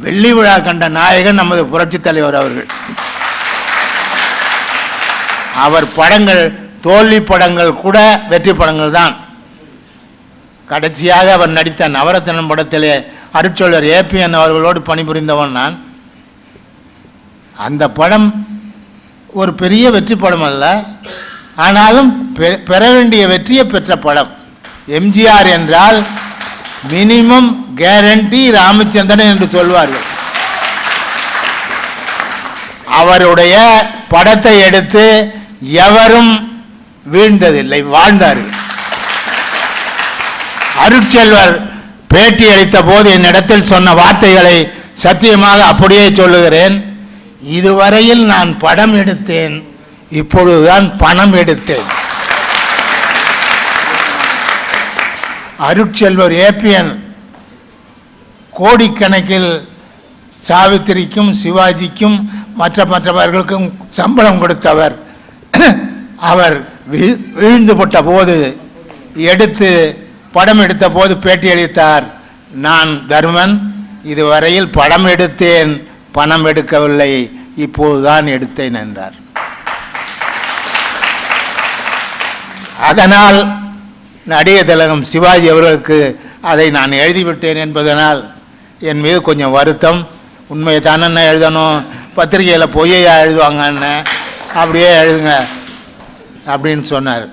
வெள்ளி விழா கண்ட நாயகன் நமது புரட்சித் தலைவர் அவர்கள். அவர் படங்கள் தோல்வி படங்கள் கூட வெற்றி படங்கள் தான். கடைசியாக அவர் நடித்த நவரத்னம் படத்திலே அருட்சொல்லர் ஏபிஎன் அவர்களோடு பணிபுரிந்தவன் நான். அந்த படம் ஒரு பெரிய வெற்றி படம் அல்ல ஆனாலும் பெ- பெற வேண்டிய வெற்றியை பெற்ற படம். எம்ஜிஆர் என்றால் மினிமம் கேரண்டி ராமச்சந்திரன் என்று சொல்வார்கள். அவருடைய படத்தை எடுத்து எவரும் வீழ்ந்ததில்லை வாழ்ந்தார்கள். அருட்செல்வர் பேட்டி அளித்த போது என்னிடத்தில் சொன்ன வார்த்தைகளை சத்தியமாக அப்படியே சொல்லுகிறேன். இதுவரையில் நான் படம் எடுத்தேன் இப்பொழுதுதான் பணம் எடுத்தேன். அருட்செல்வர் ஏபிஎன் கோடிக்கணக்கில் சாவித்திரிக்கும் சிவாஜிக்கும் மற்ற மற்றவர்களுக்கும் சம்பளம் கொடுத்தவர். அவர் வீ- போட்ட போது எடுத்து படம் எடுத்த போது பேட்டி அளித்தார் நான் தர்மன் இதுவரையில் படம் எடுத்தேன் பணம் எடுக்கவில்லை இப்போதுதான் எடுத்தேன் என்றார். அதனால் நடிகர் திலகம் சிவாஜி அவர்களுக்கு அதை நான் எழுதிவிட்டேன் என்பதனால் என் மீது கொஞ்சம் வருத்தம். உண்மையை தானே எழுதணும்? பத்திரிகையில் பொய்யா எழுதுவாங்கன்னு அப்படியே எழுதுங்க. அப்படின்னு சொன்னார்.